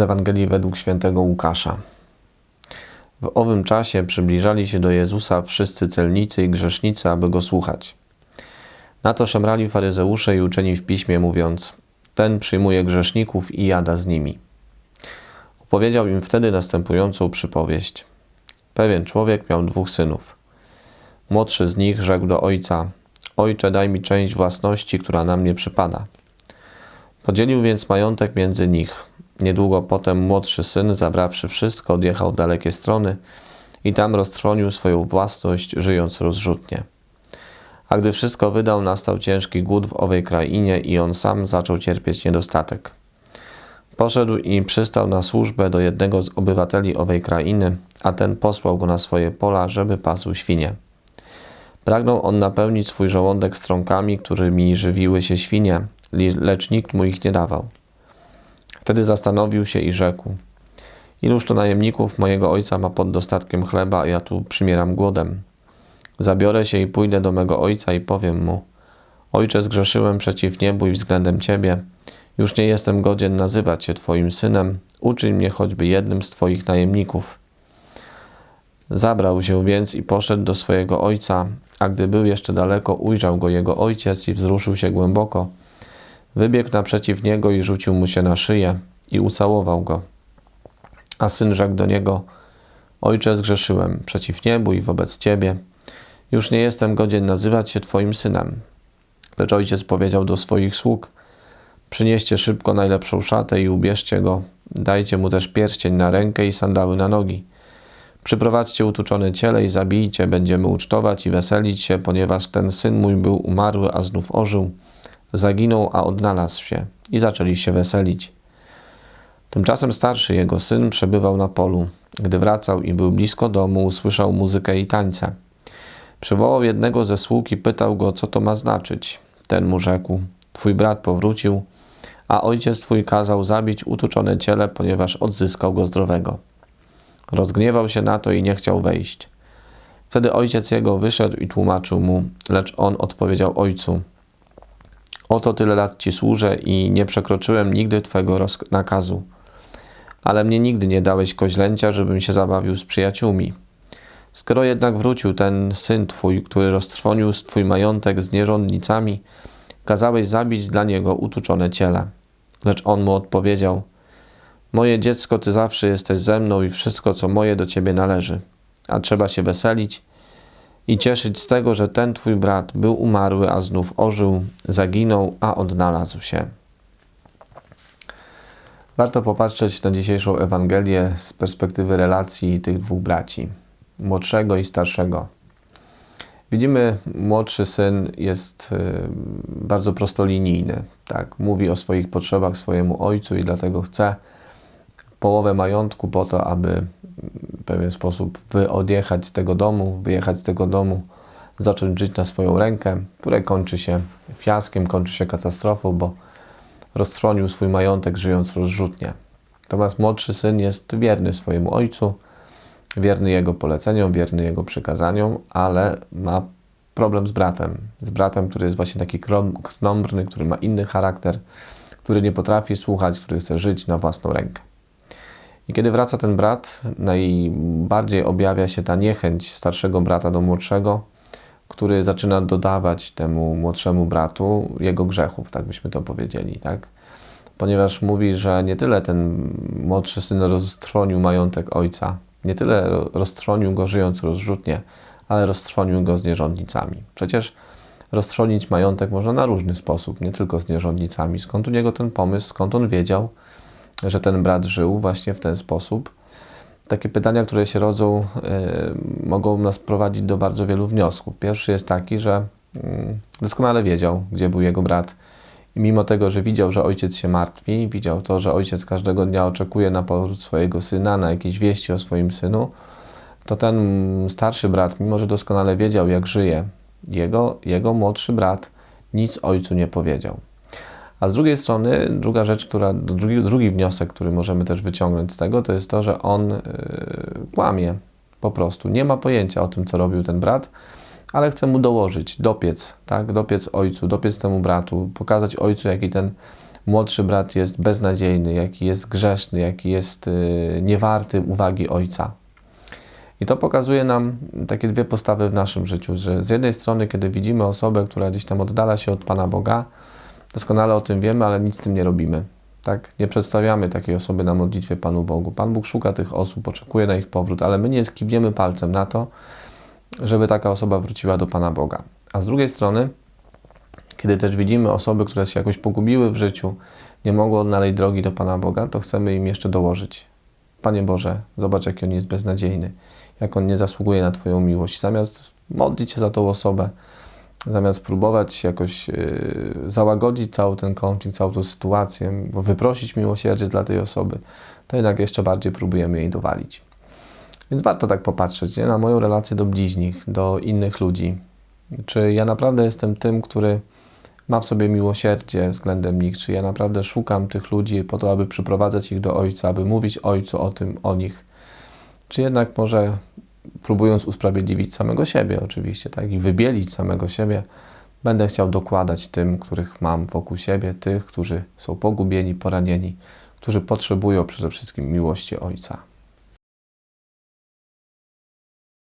Ewangelii według świętego Łukasza. W owym czasie przybliżali się do Jezusa wszyscy celnicy i grzesznicy, aby go słuchać. Na to szemrali faryzeusze i uczeni w piśmie, mówiąc: Ten przyjmuje grzeszników i jada z nimi. Opowiedział im wtedy następującą przypowieść. Pewien człowiek miał dwóch synów. Młodszy z nich rzekł do ojca: Ojcze, daj mi część własności, która na mnie przypada. Podzielił więc majątek między nich. Niedługo potem młodszy syn, zabrawszy wszystko, odjechał w dalekie strony i tam roztrwonił swoją własność, żyjąc rozrzutnie. A gdy wszystko wydał, nastał ciężki głód w owej krainie i on sam zaczął cierpieć niedostatek. Poszedł i przystał na służbę do jednego z obywateli owej krainy, a ten posłał go na swoje pola, żeby pasł świnie. Pragnął on napełnić swój żołądek strąkami, którymi żywiły się świnie, lecz nikt mu ich nie dawał. Wtedy zastanowił się i rzekł: Iluż to najemników mojego ojca ma pod dostatkiem chleba, a ja tu przymieram głodem. Zabiorę się i pójdę do mego ojca i powiem mu: Ojcze, zgrzeszyłem przeciw niebu i względem ciebie. Już nie jestem godzien nazywać się twoim synem. Uczyń mnie choćby jednym z twoich najemników. Zabrał się więc i poszedł do swojego ojca, a gdy był jeszcze daleko, ujrzał go jego ojciec i wzruszył się głęboko. Wybiegł naprzeciw niego i rzucił mu się na szyję i ucałował go. A syn rzekł do niego: Ojcze, zgrzeszyłem przeciw niebu i wobec ciebie. Już nie jestem godzien nazywać się twoim synem. Lecz ojciec powiedział do swoich sług: Przynieście szybko najlepszą szatę i ubierzcie go. Dajcie mu też pierścień na rękę i sandały na nogi. Przyprowadźcie utuczone ciele i zabijcie, będziemy ucztować i weselić się, ponieważ ten syn mój był umarły, a znów ożył zaginął, a odnalazł się i zaczęli się weselić. Tymczasem starszy jego syn przebywał na polu. Gdy wracał i był blisko domu, usłyszał muzykę i tańce. Przywołał jednego ze sług i pytał go, co to ma znaczyć. Ten mu rzekł: Twój brat powrócił, a ojciec twój kazał zabić utuczone ciele, ponieważ odzyskał go zdrowego. Rozgniewał się na to i nie chciał wejść. Wtedy ojciec jego wyszedł i tłumaczył mu, lecz on odpowiedział ojcu: Oto tyle lat Ci służę i nie przekroczyłem nigdy Twojego nakazu. Ale mnie nigdy nie dałeś koźlęcia, żebym się zabawił z przyjaciółmi. Skoro jednak wrócił ten syn Twój, który roztrwonił Twój majątek z nierządnicami, kazałeś zabić dla niego utuczone ciele. Lecz on mu odpowiedział: Moje dziecko, Ty zawsze jesteś ze mną i wszystko, co moje, do Ciebie należy. A trzeba się weselić i cieszyć z tego, że ten twój brat był umarły, a znów ożył, zaginął, a odnalazł się. Warto popatrzeć na dzisiejszą Ewangelię z perspektywy relacji tych dwóch braci, młodszego i starszego. Widzimy, młodszy syn jest y, bardzo prostolinijny. Tak? Mówi o swoich potrzebach swojemu ojcu i dlatego chce połowę majątku po to, aby pewien sposób odjechać z tego domu, wyjechać z tego domu, zacząć żyć na swoją rękę, które kończy się fiaskiem, kończy się katastrofą, bo roztrwonił swój majątek, żyjąc rozrzutnie. Natomiast młodszy syn jest wierny swojemu ojcu, wierny jego poleceniom, wierny jego przykazaniom, ale ma problem z bratem. Z bratem, który jest właśnie taki krnąbrny, który ma inny charakter, który nie potrafi słuchać, który chce żyć na własną rękę. Kiedy wraca ten brat, najbardziej objawia się ta niechęć starszego brata do młodszego, który zaczyna dodawać temu młodszemu bratu jego grzechów, tak byśmy to powiedzieli, tak? Ponieważ mówi, że nie tyle ten młodszy syn roztrwonił majątek ojca, nie tyle roztrwonił go żyjąc rozrzutnie, ale roztrwonił go z nierządnicami. Przecież roztrwonić majątek można na różny sposób, nie tylko z nierządnicami. Skąd u niego ten pomysł, skąd on wiedział, że ten brat żył właśnie w ten sposób. Takie pytania, które się rodzą, y, mogą nas prowadzić do bardzo wielu wniosków. Pierwszy jest taki, że y, doskonale wiedział, gdzie był jego brat. I mimo tego, że widział, że ojciec się martwi, widział to, że ojciec każdego dnia oczekuje na powrót swojego syna, na jakieś wieści o swoim synu, to ten starszy brat, mimo że doskonale wiedział, jak żyje, jego, jego młodszy brat nic ojcu nie powiedział. A z drugiej strony, druga rzecz, która, drugi, drugi wniosek, który możemy też wyciągnąć z tego, to jest to, że on yy, kłamie po prostu. Nie ma pojęcia o tym, co robił ten brat, ale chce mu dołożyć, dopiec, tak? Dopiec ojcu, dopiec temu bratu, pokazać ojcu, jaki ten młodszy brat jest beznadziejny, jaki jest grzeszny, jaki jest y, niewarty uwagi ojca. I to pokazuje nam takie dwie postawy w naszym życiu, że z jednej strony, kiedy widzimy osobę, która gdzieś tam oddala się od Pana Boga, doskonale o tym wiemy, ale nic z tym nie robimy. Tak? Nie przedstawiamy takiej osoby na modlitwie Panu Bogu. Pan Bóg szuka tych osób, oczekuje na ich powrót, ale my nie skibniemy palcem na to, żeby taka osoba wróciła do Pana Boga. A z drugiej strony, kiedy też widzimy osoby, które się jakoś pogubiły w życiu, nie mogły odnaleźć drogi do Pana Boga, to chcemy im jeszcze dołożyć. Panie Boże, zobacz, jaki on jest beznadziejny, jak on nie zasługuje na Twoją miłość. Zamiast modlić się za tą osobę, zamiast próbować jakoś yy, załagodzić cały ten konflikt, całą tą sytuację, wyprosić miłosierdzie dla tej osoby, to jednak jeszcze bardziej próbujemy jej dowalić. Więc warto tak popatrzeć nie? na moją relację do bliźnich, do innych ludzi. Czy ja naprawdę jestem tym, który ma w sobie miłosierdzie względem nich? Czy ja naprawdę szukam tych ludzi po to, aby przyprowadzać ich do Ojca, aby mówić Ojcu o tym, o nich? Czy jednak może próbując usprawiedliwić samego siebie oczywiście, tak, i wybielić samego siebie, będę chciał dokładać tym, których mam wokół siebie, tych, którzy są pogubieni, poranieni, którzy potrzebują przede wszystkim miłości Ojca.